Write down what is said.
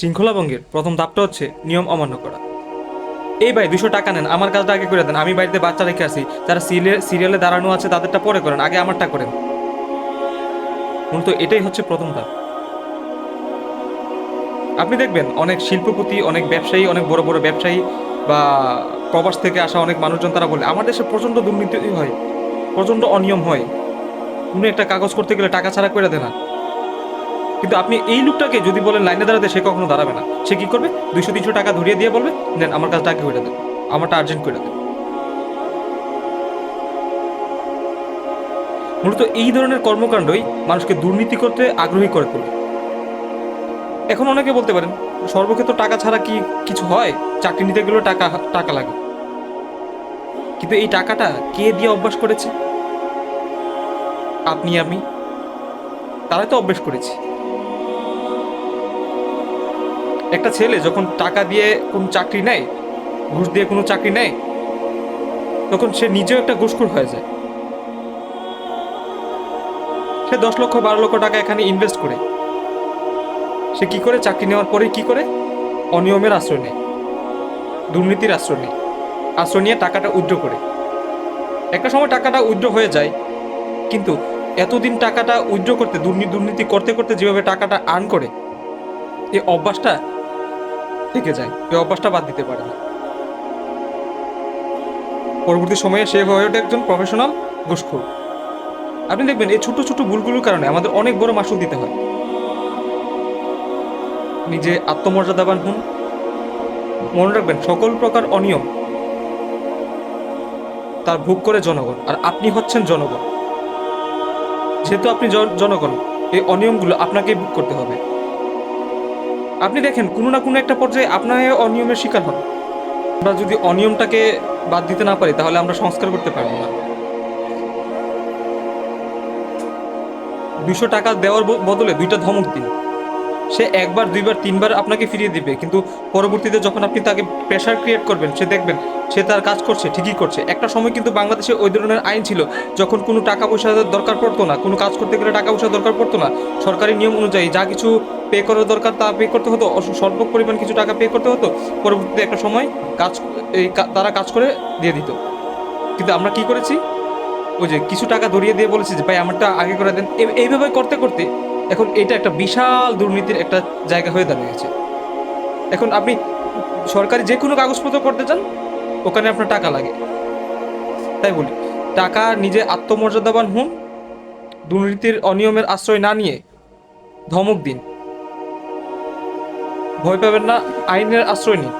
শৃঙ্খলা ভঙ্গের প্রথম ধাপটা হচ্ছে নিয়ম অমান্য করা। এই ভাই দুশো টাকা নেন, আমার কাজটা আগে করে দেন। আমি বাড়িতে বাচ্চা রেখে আসি। যারা সিরিয়ালে সিরিয়ালে দাঁড়ানো আছে, তাদেরটা পরে করেন। আগে আমারটা করেন। মূলত এটাই হচ্ছে প্রথম ধাপ। আপনি দেখবেন, অনেক শিল্পপতি, অনেক ব্যবসায়ী, অনেক বড় বড় ব্যবসায়ী বা প্রবাস থেকে আসা অনেক মানুষজন তারা বলে, আমার দেশে প্রচণ্ড দুর্নীতি হয়, প্রচণ্ড অনিয়ম হয়। কোনো একটা কাগজ করতে গেলে টাকা ছাড়া করে দেয় না। কিন্তু আপনি এই লোকটাকে যদি বলেন লাইনে দাঁড়াতে, সে কখনো দাঁড়াবে না। সে কি করবে? দুইশো তিনশো টাকা ধরিয়ে দিয়ে বলবে দেন আমার কাজটা আগে করে দেন। আমারটা আর্জেন্ট করে দেন। মূলত এই ধরনের কর্মকাণ্ডই মানুষকে দুর্নীতি করতে আগ্রহী করে তোলে। এখন অনেকে বলতে পারেন, সর্বক্ষেত্র টাকা ছাড়া কি কিছু হয়? চাকরি নিতে গেলেও টাকা টাকা লাগে। কিন্তু এই টাকাটা কে দিয়ে অভ্যাস করেছে? আপনি, আমি। তারাই তো অভ্যাস করেছি। একটা ছেলে যখন টাকা দিয়ে কোনো চাকরি নেয়, ঘুষ দিয়ে কোনো চাকরি নেয়, তখন সে নিজেও একটা ঘুষখোর হয়ে যায়। সে দশ লক্ষ, বারো লক্ষ টাকা এখানে ইনভেস্ট করে। সে কি করে? চাকরি নেওয়ার পরে কি করে? অনিয়মের আশ্রয় নেয়, দুর্নীতির আশ্রয় নেয়, আশ্রয় নিয়ে টাকাটা উইথড্র করে। একটা সময় টাকাটা উইথড্র হয়ে যায়, কিন্তু এতদিন টাকাটা উইথড্র করতে, দুর্নীতি দুর্নীতি করতে করতে যেভাবে টাকাটা আর্ন করে, এই অভ্যাসটা থেকে যায়। এই অভ্যাসটা বাদ দিতে পারে না। পরবর্তী সময়ে সে হয়ে ওঠে একজন প্রফেশনাল ঘুষখোর। আপনি দেখবেন এই ছোট ছোট ভুলগুলোর কারণে আমাদের অনেক বড় মাসুল দিতে হয়। নিজে আত্মমর্যাদাবান হন, মনে রাখবেন সকল প্রকার অনিয়ম তার ভোগ করে জনগণ, আর আপনি হচ্ছেন জনগণ। যেহেতু আপনি জন- জনগণ, এই অনিয়মগুলো আপনাকেই ভোগ করতে হবে। আপনি দেখেন, কোনো না কোনো একটা পর্যায়ে আপনার অনিয়মের শিকার হন আমরা যদি অনিয়মটাকে বাদ দিতে না পারি, তাহলে আমরা সংস্কার করতে পারব না। দুশো টাকা দেওয়ার বদলে দুইটা ধমক দিন। সে একবার, দুইবার, তিনবার আপনাকে ফিরিয়ে দিবে। কিন্তু পরবর্তীতে যখন আপনি তাকে প্রেশার ক্রিয়েট করবেন, সে দেখবেন সে তার কাজ করছে, ঠিকই করছে। একটা সময় কিন্তু বাংলাদেশে ওই ধরনের আইন ছিল, যখন কোনো টাকা পয়সা দরকার পড়তো না, কোনো কাজ করতে গেলে টাকা পয়সা দরকার পড়তো না, সরকারি নিয়ম অনুযায়ী যা কিছু পে করার দরকার তা পে করতে হতো স্বল্প পরিমাণ কিছু টাকা পে করতে হতো, পরবর্তীতে একটা সময় কাজ, এই তারা কাজ করে দিয়ে দিত। কিন্তু আমরা কি করেছি? ওই যে কিছু টাকা ধরিয়ে দিয়ে বলেছি যে, ভাই, আমারটা আগে করে দেন। এই- এইভাবে করতে করতে এখন এটা একটা বিশাল দুর্নীতির একটা জায়গা হয়ে দাঁড়িয়েছে। এখন আপনি সরকারি যে কোনো কাগজপত্র করতে চান, ওখানে আপনার টাকা লাগে। তাই বলি, টাকা নিজে আত্মমর্যাদাবান হন, দুর্নীতির অনিয়মের আশ্রয় না নিয়ে ধমক দিন। ভয় পাবেন না, আইনের আশ্রয় নিন।